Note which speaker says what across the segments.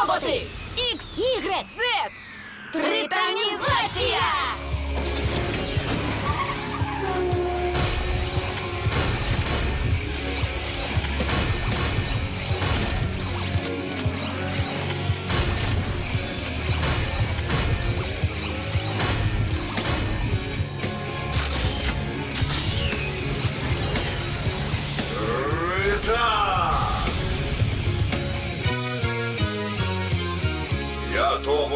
Speaker 1: Тоботи! Ікс, Ігрек,
Speaker 2: Зет!
Speaker 1: Тританізація!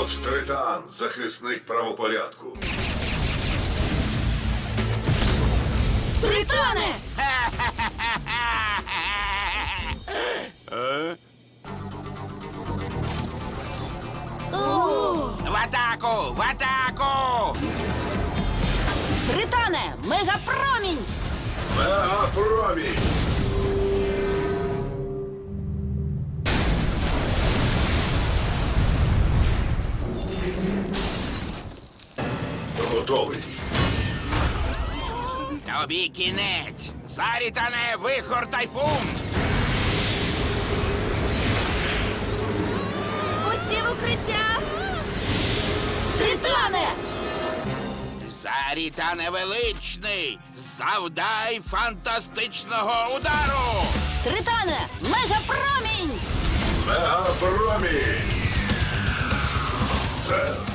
Speaker 3: Я Тритан, захисник правопорядку.
Speaker 1: Тритане!
Speaker 4: В атаку! В атаку!
Speaker 1: Тритане! Мегапромінь!
Speaker 3: Мегапромінь! Готовий.
Speaker 4: Тобі кінець! Зарітане вихор тайфун!
Speaker 1: Усі в укриття! Тритане!
Speaker 4: Зарітане величний! Завдай фантастичного удару!
Speaker 1: Тритане! Мегапромінь!
Speaker 3: Мегапромінь! Сер!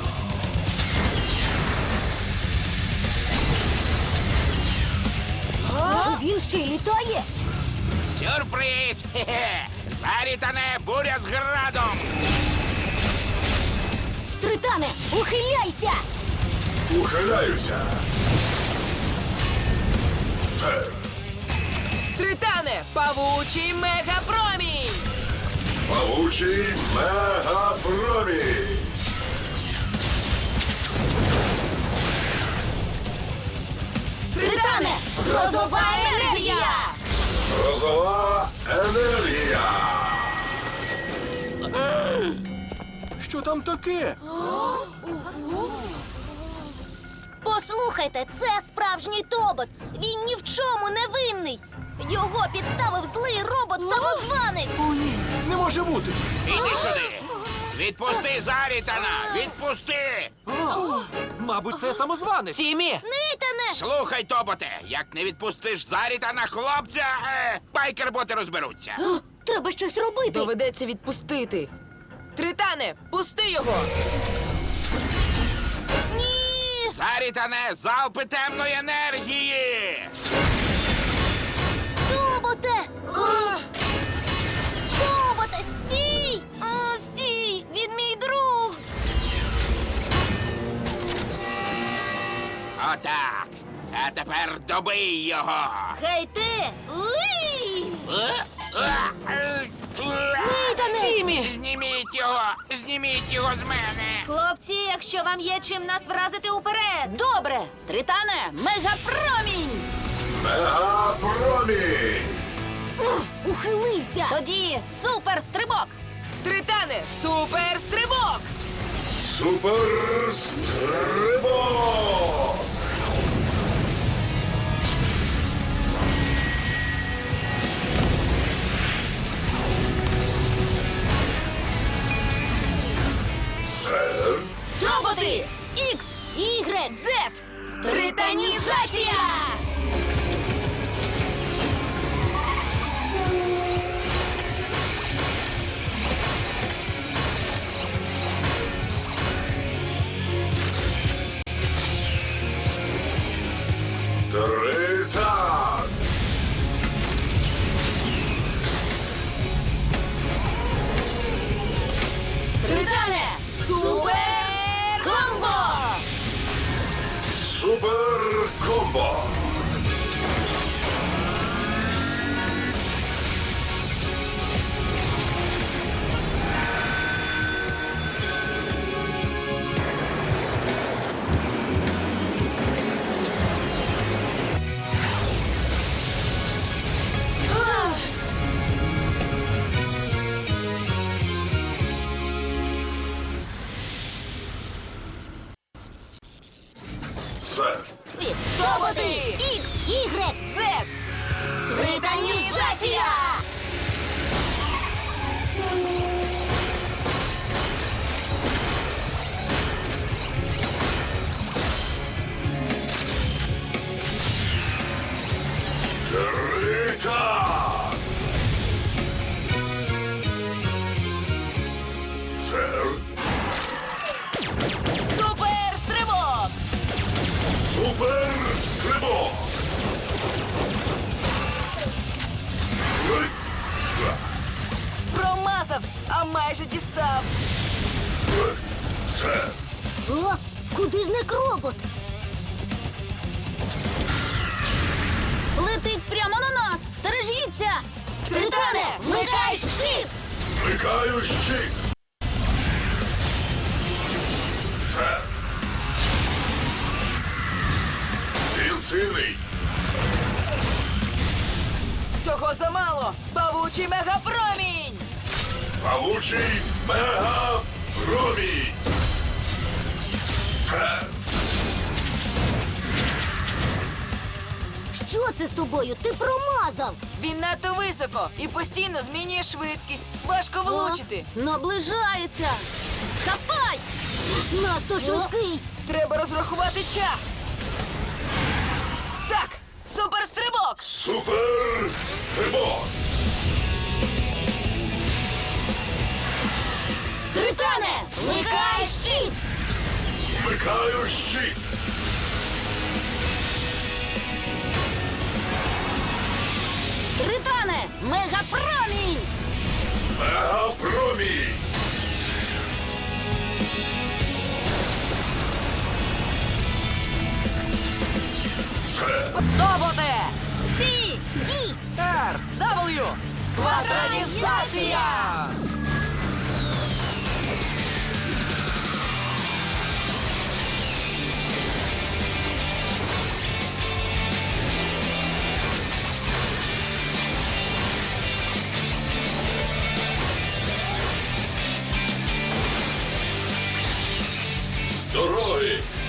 Speaker 1: Він ще й літає!
Speaker 4: Сюрприз! Хе-хе! Зарітане буря з градом!
Speaker 1: Тритане! Ухиляйся!
Speaker 3: Ухиляюся! Сер!
Speaker 2: Тритане! Павучий мегапромінь!
Speaker 3: Павучий мегапромінь!
Speaker 1: Грозова енергія!
Speaker 3: Розова енергія!
Speaker 5: Що там таке?
Speaker 6: Послухайте, це справжній тобот. Він ні в чому не винний. Його підставив злий робот-самозванець.
Speaker 5: О, ні, не може бути.
Speaker 4: Іди сюди! Відпусти Зарітана! Відпусти!
Speaker 5: Мабуть, це самозванець.
Speaker 2: Тімі!
Speaker 6: Нейтане!
Speaker 4: Слухай, Тоботе, як не відпустиш Зарітана хлопця, е, байкерботи розберуться.
Speaker 1: Треба щось робити!
Speaker 2: Доведеться відпустити. Тритане, пусти його!
Speaker 6: Ні!
Speaker 4: Зарітане залпи темної енергії!
Speaker 6: Тоботе! Тоботе, стій! О, стій! Він мій друг!
Speaker 4: Отак. Тепер добий його.
Speaker 6: Хей ти! Уй!
Speaker 2: Нейтане! Тімі!
Speaker 4: Зніміть його! Зніміть його з мене!
Speaker 6: Хлопці, якщо вам є чим нас вразити уперед!
Speaker 1: Добре! Тритане! Мегапромінь!
Speaker 3: Мегапромінь!
Speaker 1: Ухилився! Тоді суперстрибок!
Speaker 2: Тритане, суперстрибок!
Speaker 3: Суперстрибок! Сер!
Speaker 1: Тоботи! Ікс! Ігрек!
Speaker 2: Зет!
Speaker 1: Тританізація!
Speaker 3: Сер,
Speaker 6: О, куди зник робот? Летить прямо на нас! Стережіться!
Speaker 7: Тритане,
Speaker 6: вмикай щит!
Speaker 8: вмикаю щит. Сер. Він сильний.
Speaker 7: Цього замало! Павучий мегапромінь!
Speaker 8: Павучий мега промінь.
Speaker 6: Що це з тобою? Ти промазав!
Speaker 7: Він надто високо і постійно змінює швидкість. Важко влучити.
Speaker 6: О, наближається! Хапай! Надто швидкий!
Speaker 7: Треба розрахувати час. Так, суперстрибок!
Speaker 8: Супер
Speaker 6: Тритане! Вмикай щит!
Speaker 8: Вмикаю щит.
Speaker 6: Тритане! Мегапромінь!
Speaker 8: Мега промінь.
Speaker 6: Сі! Ді!
Speaker 5: Р!
Speaker 7: W! Квадранізація!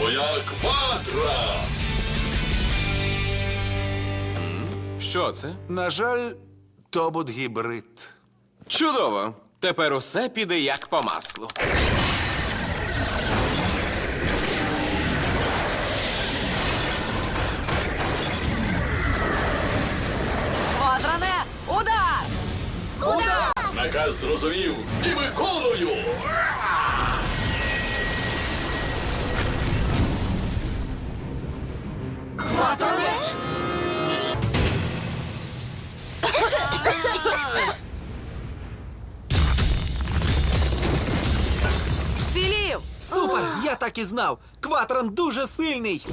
Speaker 9: Моя квадра!
Speaker 10: Що це?
Speaker 5: На жаль, тобот гібрид.
Speaker 10: Чудово. Тепер усе піде як по маслу.
Speaker 7: Квадране! Удар!
Speaker 9: Наказ зрозумів і виконую!
Speaker 7: Цілів!
Speaker 5: Супер! Я так і знав! Кватран дуже сильний!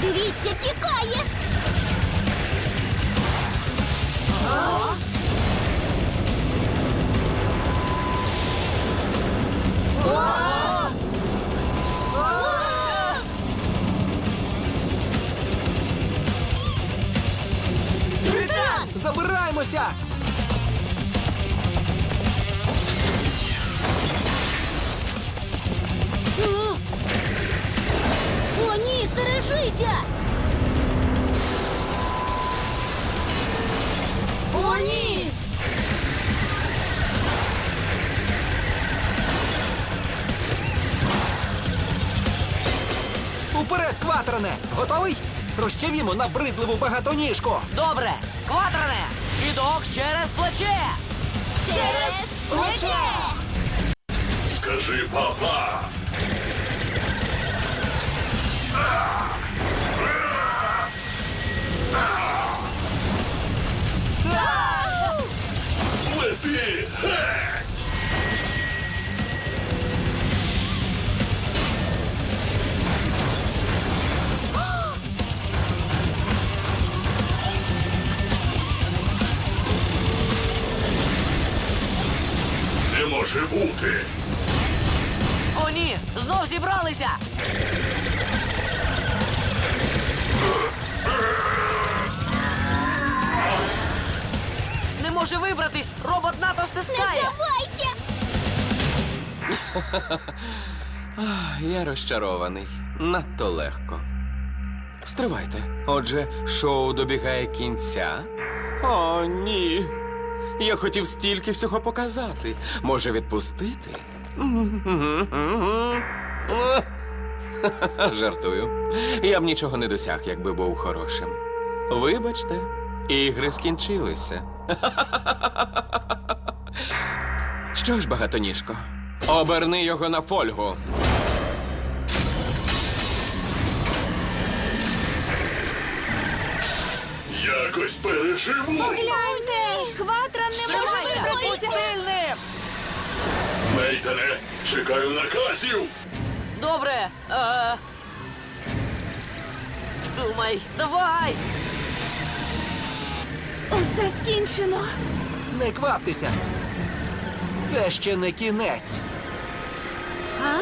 Speaker 6: Дивіться, тікає! Тритан! О, ні, стережися!
Speaker 7: О, ні!
Speaker 5: Уперед, кватране! Готовий? Розчавімо набридливу багатоніжку!
Speaker 7: Добре! Квадране! Кидок через плече!
Speaker 6: Через плече!
Speaker 9: Скажи папа! Лети! Геть! Може бути!
Speaker 7: О, ні! Знов зібралися! Не може вибратись! Робот НАТО
Speaker 6: Не
Speaker 7: стискає!
Speaker 6: здавайся!
Speaker 10: Я розчарований. Надто легко. Стривайте. Отже, шоу добігає кінця. О, ні. Я хотів стільки всього показати. Може, відпустити? Жартую. Я б нічого не досяг, якби був хорошим. Вибачте, ігри скінчилися. Що ж, багатоніжко, оберни його на фольгу.
Speaker 9: Якось переживу!
Speaker 6: Гляньте! Кватран не
Speaker 7: Тримайся! Будь сильним!
Speaker 9: Мейтене, чекаю наказів.
Speaker 7: Добре. Е... Думай, давай!
Speaker 6: Усе скінчено.
Speaker 5: Не кваптеся. Це ще не кінець.
Speaker 6: А?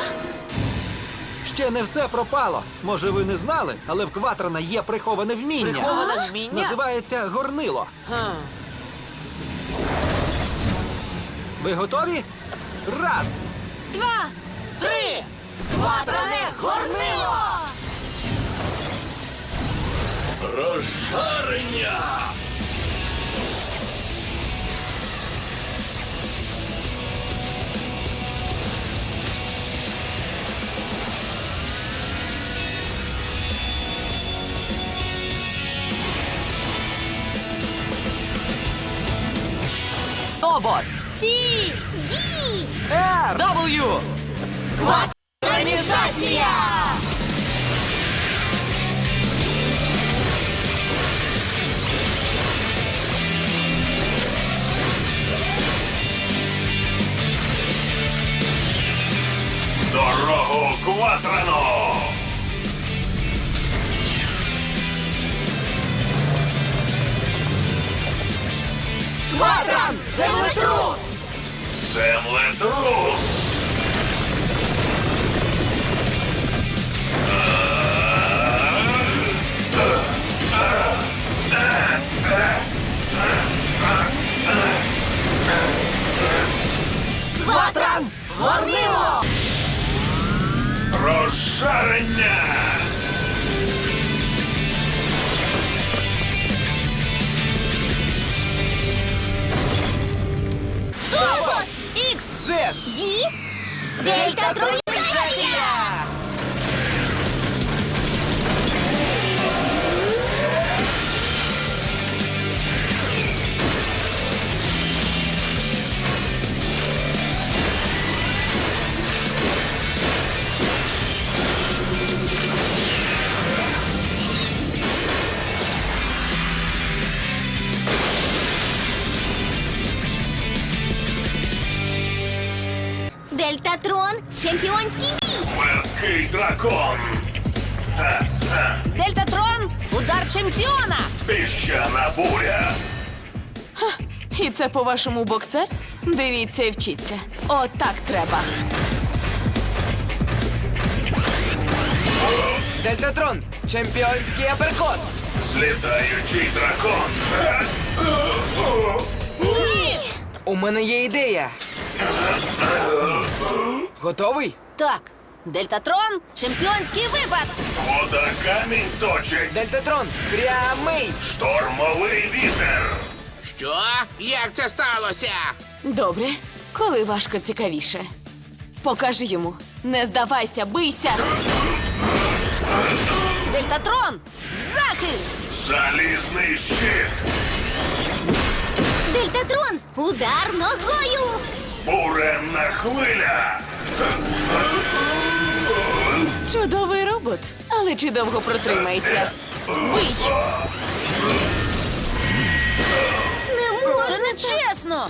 Speaker 5: Ще не все пропало. Може, ви не знали, але в Кватрана є приховане вміння.
Speaker 7: Приховане вміння?
Speaker 5: Називається горнило.
Speaker 7: Ха.
Speaker 5: Ви готові? Раз!
Speaker 6: Два.
Speaker 7: Три!
Speaker 6: Кватране горнило!
Speaker 9: Розжарення.
Speaker 7: Обот!
Speaker 6: Сі. Ді.
Speaker 5: Р!
Speaker 7: W!
Speaker 6: Кватранізація!
Speaker 8: Дорогу Кватрано!
Speaker 6: Квадран! Землетрус!
Speaker 8: Sam Lentruz.
Speaker 7: І це по-вашому боксер? Дивіться і вчіться. Отак треба.
Speaker 2: Дельтатрон! Чемпіонський аперкот!
Speaker 8: Злітаючий дракон!
Speaker 2: У мене є ідея. Готовий?
Speaker 1: Так, Дельтатрон, чемпіонський випад.
Speaker 8: Вода камінь точить!
Speaker 2: Дельтатрон! Прямий!
Speaker 8: Штормовий вітер!
Speaker 4: Що? Як це сталося?
Speaker 7: Добре, коли важко цікавіше. Покажи йому. Не здавайся, бийся!
Speaker 1: Дельтатрон, захист.
Speaker 8: Залізний щит!
Speaker 6: Дельтатрон! Удар ногою!
Speaker 8: Буремна хвиля!
Speaker 7: Чудовий робот. Але чи довго протримається? Бий!
Speaker 1: Чесно.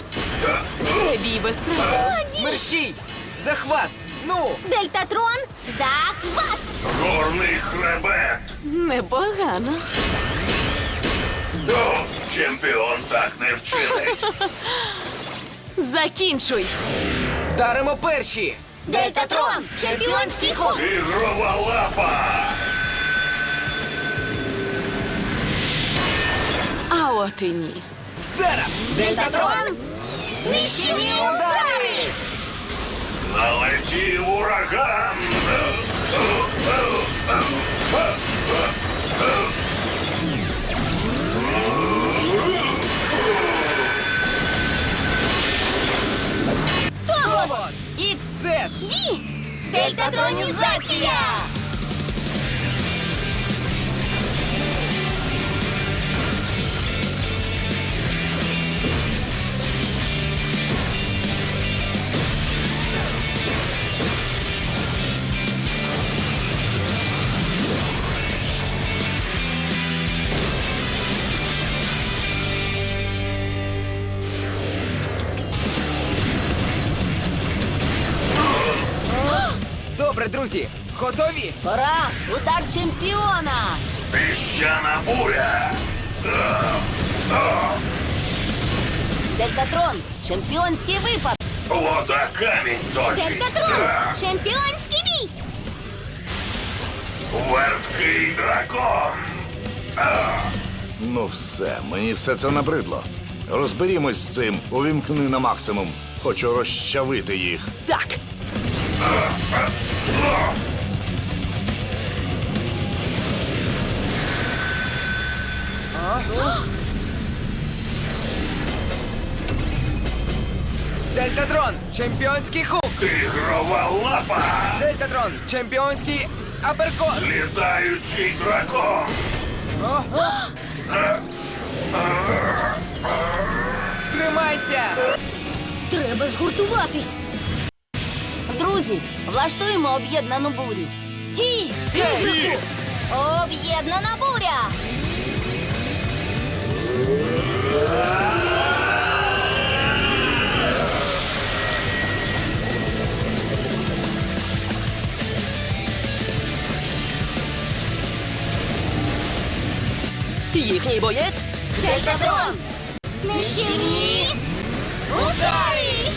Speaker 7: Це бій без правил.
Speaker 2: Мерщій! Захват! Ну!
Speaker 6: Дельтатрон! Захват!
Speaker 8: Горний хребет!
Speaker 7: Непогано.
Speaker 8: Ну, чемпіон так не вчинить!
Speaker 7: Закінчуй!
Speaker 2: Вдаримо перші!
Speaker 6: Дельтатрон! Чемпіонський ход!
Speaker 8: Ігрова лапа!
Speaker 7: А от і ні.
Speaker 2: Зараз!
Speaker 6: Дельтатрон! Нищівні удари!
Speaker 8: Налетів ураган!
Speaker 2: Друзі, готові?
Speaker 1: Пора! Удар чемпіона!
Speaker 8: Піщана буря.
Speaker 1: Дельтатрон! Чемпіонський випад!
Speaker 8: Вода камінь точить.
Speaker 6: Дельтатрон! Чемпіонський бій!
Speaker 8: Верткий дракон.
Speaker 11: Ну все, мені все це набридло. Розберімось з цим, увімкни на максимум. Хочу розчавити їх.
Speaker 7: Так.
Speaker 2: Дельтатрон, чемпіонський хук!
Speaker 8: Тигрова лапа.
Speaker 2: Дельтатрон, чемпіонський аперкот!
Speaker 8: Літаючий дракон.
Speaker 2: Тримайся!
Speaker 6: Треба згуртуватись!
Speaker 1: Друзі, влаштуємо об'єднану бурю.
Speaker 6: Ті! Об'єднана буря!
Speaker 12: Їхній боєць
Speaker 6: Дельтатрон! Нищівні! Удари!